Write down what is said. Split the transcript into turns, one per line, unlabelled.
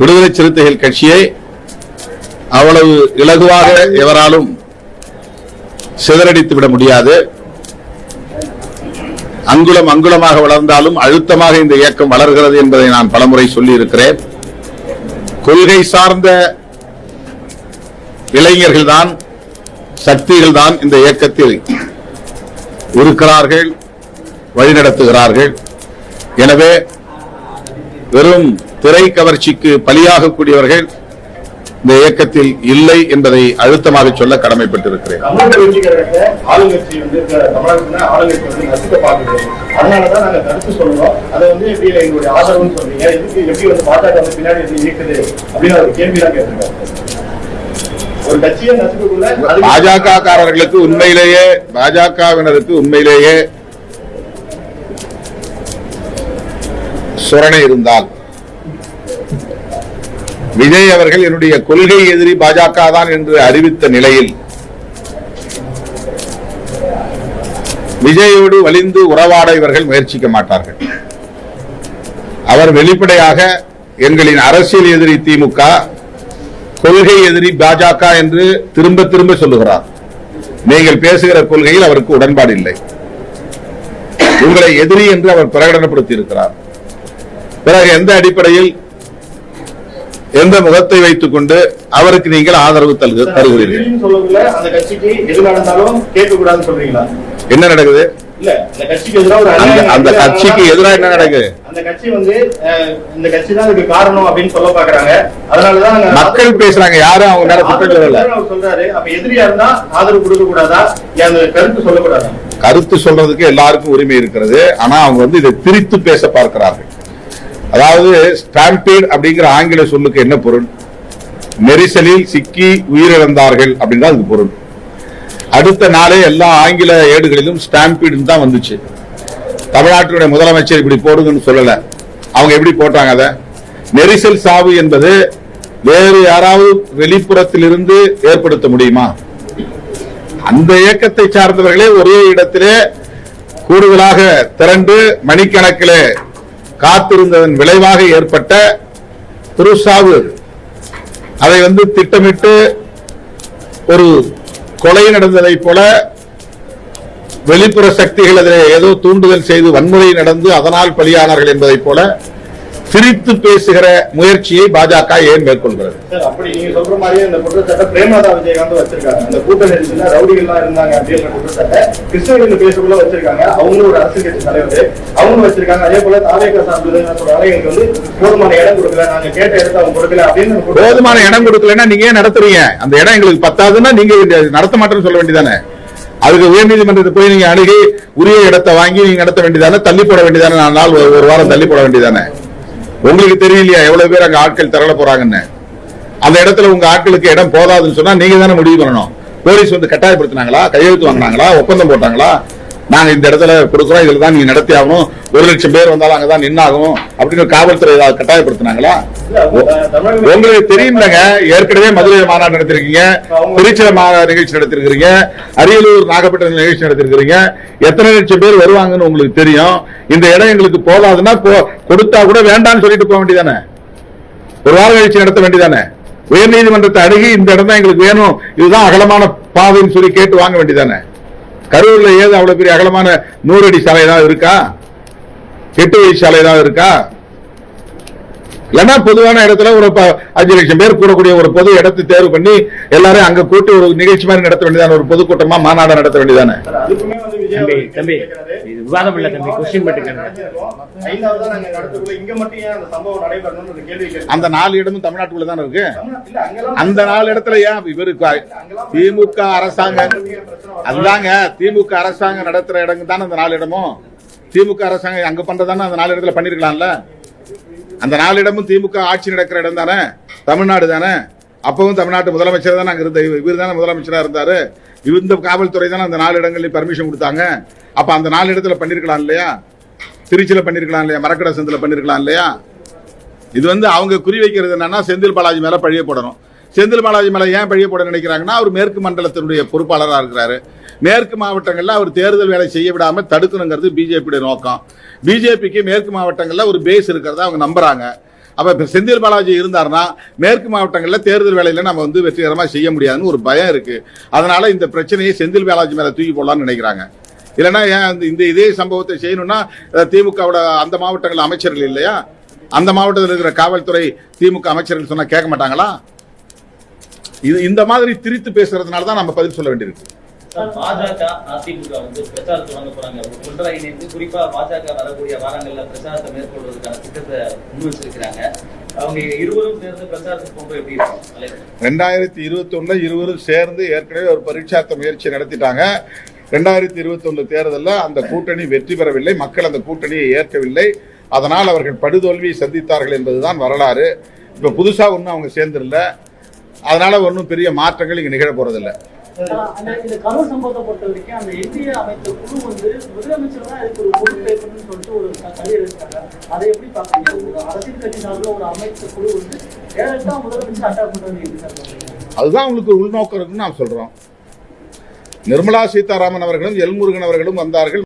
விடுதலை சிறுத்தைகள் கட்சியை அவ்வளவு இலகுவாக எவராலும் சிதறடித்து விட முடியாது. அங்குலம் அங்குலமாக வளர்ந்தாலும் அழுத்தமாக இந்த இயக்கம் வளர்கிறது என்பதை நான் பலமுறை சொல்லி இருக்கிறேன் கொள்கை சார்ந்த இளைஞர்கள் தான் சக்திகள் தான் இந்த இயக்கத்தில் இருக்கிறார்கள் வழிநடத்துகிறார்கள். எனவே வெறும் திரை கவர்ச்சிக்கு பலியாகக்கூடியவர்கள் இந்த இயக்கத்தில் இல்லை என்பதை அழுத்தமாக சொல்ல கடமைப்பட்டிருக்கிறேன்.
பாஜக
காரர்களுக்கு உண்மையிலேயே பாஜகவினருக்கு உண்மையிலேயே சுரணை இருந்தால். விஜய் அவர்கள் என்னுடைய கொள்கை எதிரி பாஜக தான் என்று அறிவித்த நிலையில் விஜயோடு வலிந்து உறவாட இவர்கள் முயற்சிக்க மாட்டார்கள். அவர் வெளிப்படையாக எங்களின் அரசியல் எதிரி திமுக கொள்கை எதிரி பாஜக என்று திரும்ப திரும்ப சொல்லுகிறார். நீங்கள் பேசுகிற கொள்கையில் அவருக்கு உடன்பாடு இல்லை. உங்களை எதிரி என்று அவர் பிரகடனப்படுத்தி இருக்கிறார் பிறகு எந்த அடிப்படையில் எந்த முகத்தை வைத்துக் கொண்டு அவருக்கு நீங்கள் ஆதரவு தருகு- தருகிறீர்கள்? என்ன நடக்குது?
இல்ல அந்த கட்சிக்கு எதிராக ஒரு
அந்த
அநியாயம்
அந்த
நடக்குது.
கட்சிக்கு எதிராக என்ன நடக்குது?
அந்த கட்சி வந்து அஹ், இந்த கட்சி தான் இதுக்கு காரணம் அப்படின்னு சொல்ல பாக்குறாங்க. அதனாலதான்
மக்கள் பேசுறாங்க யாரும் அவங்க மேல குற்றம் சொல்லல.
ஆதரவு அவர் சொல்றாரு. அப்ப எதிரியா இருந்தா ஆதரவு கொடுக்க கூடாதா ஏன் அந்த கருத்து சொல்லக்கூடாதா?
கருத்து சொல்றதுக்கு எல்லாருக்கும் உரிமை இருக்கிறது. ஆனா அவங்க வந்து இதை திரித்து பேச பார்க்கிறார்கள். அதாவது ஸ்டாம்பீட் அப்படிங்கிற ஆங்கில சொல்லுக்கு என்ன பொருள்? நெரிசலில் சிக்கி உயிரிழந்தார்கள் அப்படின்னு தான் அதுக்கு பொருள். அடுத்த நாளே எல்லா ஆங்கில ஏடுகளிலும் ஸ்டாம்பீடு தான் வந்துச்சு. தமிழ்நாட்டினுடைய முதலமைச்சர் இப்படி போடுங்கன்னு சொல்லல. அவங்க எப்படி போட்டாங்க அதை? நெரிசல் சாவு என்பது வேறு யாராவது வெளிப்புறத்திலிருந்து ஏற்படுத்த முடியுமா? அந்த இயக்கத்தை சார்ந்தவர்களே ஒரே இடத்திலே கூடுதலாக திரண்டு மணிக்கணக்கிலே காத்திருந்ததன் விளைவாக ஏற்பட்ட திருசாவு. அதை வந்து திட்டமிட்டு ஒரு கொலை நடந்ததை போல வெளிப்புற சக்திகள் அதில் ஏதோ தூண்டுதல் செய்து வன்முறை நடந்து அதனால் பலியானார்கள் என்பதைப் போல சிரித்து பேசுகிற முயற்சியை பாஜக ஏன் மேற்கொள்கிறது?
அப்படி நீங்க சொல்ற மாதிரியே இந்த குற்றச்சாட்டை பிரேமலதா விஜயகாந்த் வச்சிருக்காங்க. அந்த கூட்ட நெரிசல்ல ரவுடிகள்லாம் இருந்தாங்க அப்படின்ற குற்றச்சாட்டை கிருஷ்ணகிரி பேசக்குள்ள வச்சிருக்காங்க. அவங்களும் ஒரு அரசியல் கட்சி தலைவர். அவங்க வச்சிருக்காங்க. அதே போல தாவேக சொல்றாங்க எங்களுக்கு வந்து போதுமான இடம் கொடுக்கல. நாங்க கேட்ட இடத்தை அவங்க கொடுக்கல அப்படின்னு
போதுமான இடம் கொடுக்கலன்னா நீங்க ஏன் நடத்துறீங்க? அந்த இடம் எங்களுக்கு பத்தாதுன்னா நீங்க நடத்த மாட்டேன்னு சொல்ல வேண்டியதானே? அதுக்கு உயர்நீதிமன்றத்தை போய் நீங்க அணுகி உரிய இடத்தை வாங்கி நீங்க நடத்த வேண்டியதானே? தள்ளி போட வேண்டியதானே? நாலு நாள் ஒரு வாரம் தள்ளி போட வேண்டியதானே? உங்களுக்கு தெரியலையா? எவ்வளவு பேர் அங்க ஆட்கள் திரள போறாங்கன்னு? அந்த இடத்துல உங்க ஆட்களுக்கு இடம் போதாதுன்னு சொன்னா நீங்க தானே முடிவு பண்ணணும். போலீஸ் வந்து கட்டாயப்படுத்தினாங்களா? கையெழுத்து வாங்கினாங்களா? ஒப்பந்தம் போட்டாங்களா? நாங்க இந்த இடத்துல கொடுக்குறோம் இதுல தான் நீங்க நடத்தி ஆகணும் ஒரு லட்சம் பேர் வந்தாலும் அங்கதான் நின்னாகும் அப்படின்னு காவல்துறை ஏதாவது கட்டாயப்படுத்தினாங்களா? உங்களுக்கு தெரியும்லங்க. ஏற்கனவே மதுரை மாநாடு நடத்திருக்கீங்க திருச்சியில நிகழ்ச்சி நடத்திருக்கிறீங்க அரியலூர் நாகப்பட்டினம் நிகழ்ச்சி நடத்திருக்கிறீங்க. எத்தனை லட்சம் பேர் வருவாங்கன்னு உங்களுக்கு தெரியும். இந்த இடம் எங்களுக்கு போதாதுன்னா போ- கொடுத்தா கூட வேண்டாம்னு சொல்லிட்டு போக வேண்டியதானே? ஒரு வார நிகழ்ச்சி நடத்த வேண்டியதானே? உயர்நீதிமன்றத்தை அணுகி இந்த இடம் தான் எங்களுக்கு வேணும். இதுதான் அகலமான பாதைன்னு சொல்லி கேட்டு வாங்க வேண்டியதானே? கரூர்ல ஏது அவ்வளவு பெரிய அகலமான நூறு அடி சாலை ஏதாவது இருக்கா? எட்டு வழி சாலை ஏதாவது இருக்கா? இல்லைன்னா பொதுவான இடத்துல ஒரு அஞ்சு லட்சம் பேர் கூடக்கூடிய ஒரு பொது இடத்தை தேர்வு பண்ணி எல்லாரும் அங்க கூட்டி ஒரு நிகழ்ச்சி மாதிரி நடத்த வேண்டியதானே ஒரு பொதுக்கூட்டமா மாநாடு நடத்த வேண்டியதானே?
அந்த
நாலு இடமும் தமிழ்நாட்டுக்குள்ள தானே இருக்கு? அந்த நாலு இடத்துல ஏன் இவருக்கு திமுக அரசாங்கம்? அதுதாங்க திமுக அரசாங்கம் நடத்துற இடங்க தானே அந்த நாலு இடமும்? திமுக அரசாங்கம் அங்க பண்றதானே அந்த நாலு இடத்துல பண்ணிருக்கலாம்ல? அந்த நாலு இடமும் திமுக ஆட்சி நடக்கிற இடம் தானே? தமிழ்நாடு தானே? அப்பவும் தமிழ்நாட்டு முதலமைச்சர் தானே அங்க இருந்த இவர் தானே முதலமைச்சரா இருந்தாரு. இந்த காவல்துறை தானே அந்த நாலு இடங்கள்லயும் பர்மிஷன் கொடுத்தாங்க. அப்ப அந்த நாலு இடத்துல பண்ணிருக்கலாம் இல்லையா? திருச்சியில பண்ணிருக்கலாம் இல்லையா? மரக்கடை சந்தில பண்ணிருக்கலாம் இல்லையா? இது வந்து அவங்க குறி வைக்கிறது என்னன்னா செந்தில் பாலாஜி மேல பழிய போடணும் செந்தில் பாலாஜி மேல ஏன் பழிய போட நினைக்கிறாங்கன்னா அவர் மேற்கு மண்டலத்தினுடைய பொறுப்பாளராக இருக்கிறாரு. மேற்கு மாவட்டங்களில் அவர் தேர்தல் வேலை செய்ய விடாமல் தடுக்கணுங்கிறது பிஜேபியுடைய நோக்கம். பிஜேபிக்கு மேற்கு மாவட்டங்களில் ஒரு பேஸ் இருக்கிறத அவங்க நம்புறாங்க. அப்போ செந்தில் பாலாஜி இருந்தார்னா மேற்கு மாவட்டங்களில் தேர்தல் வேலையில் நம்ம வந்து வெற்றிகரமாக செய்ய முடியாதுன்னு ஒரு பயம் இருக்குது அதனால் இந்த பிரச்சனையை செந்தில் பாலாஜி மேலே தூக்கி போடலான்னு நினைக்கிறாங்க. இல்லைன்னா ஏன் இந்த- இந்த இதே சம்பவத்தை செய்யணும்னா திமுகவோட அந்த மாவட்டங்களில் அமைச்சர்கள் இல்லையா? அந்த மாவட்டத்தில் இருக்கிற காவல்துறை திமுக அமைச்சர்கள் சொன்னால் கேட்க மாட்டாங்களா? இது இந்த மாதிரி திரித்து பேசுறதுனால தான் நம்ம பதில் சொல்ல வேண்டியிருக்கு.
பாஜக அதிமுக வந்து பிரச்சாரம் தொடங்க போறாங்க. ஒன்றரை இணைந்து குறிப்பா பாஜக வரக்கூடிய வாரங்கள்ல பிரச்சாரத்தை மேற்கொள்வதற்கான திட்டத்தை முன்வச்சிருக்கிறாங்க அவங்க இருவரும் சேர்ந்து பிரச்சாரத்துக்கு போகும்போது எப்படி இருக்கும்?
ரெண்டாயிரத்தி இருபத்தி ஒண்ணுல இருவரும் சேர்ந்து ஏற்கனவே ஒரு பரீட்சார்த்த முயற்சி நடத்திட்டாங்க. ரெண்டாயிரத்தி இருபத்தி ஒண்ணு தேர்தலில் அந்த கூட்டணி வெற்றி பெறவில்லை. மக்கள் அந்த கூட்டணியை ஏற்கவில்லை. அதனால் அவர்கள் படுதோல்வியை சந்தித்தார்கள் என்பதுதான் வரலாறு. இப்ப புதுசாக ஒன்றும் அவங்க சேர்ந்துடல. அதனால ஒன்றும் பெரிய மாற்றங்கள் இங்கே நிகழ போறதில்லை.
இந்த கரூர் சம்பவத்தை பொறுத்த வரைக்கும் அந்த என்டிஏ அமைச்ச குழு வந்து முதலமைச்சர் தான் அதுக்கு ஒரு பொறுப்பேற்கணும்னு சொல்லிட்டு ஒரு கதை எழுதிருக்காங்க அதை எப்படி பாக்குறீங்க அரசியல் கட்சி சார்பில் ஒரு அமைச்ச குழு வந்து டேரக்டா முதலமைச்சர் அட்டாக் பண்றது எப்படி சார்
அதுதான் அவங்களுக்கு உள்நோக்கம் இருக்குன்னு நாம் சொல்றோம். நிர்மலா சீதாராமன் அவர்களும் எல்முருகன் அவர்களும் வந்தார்கள்.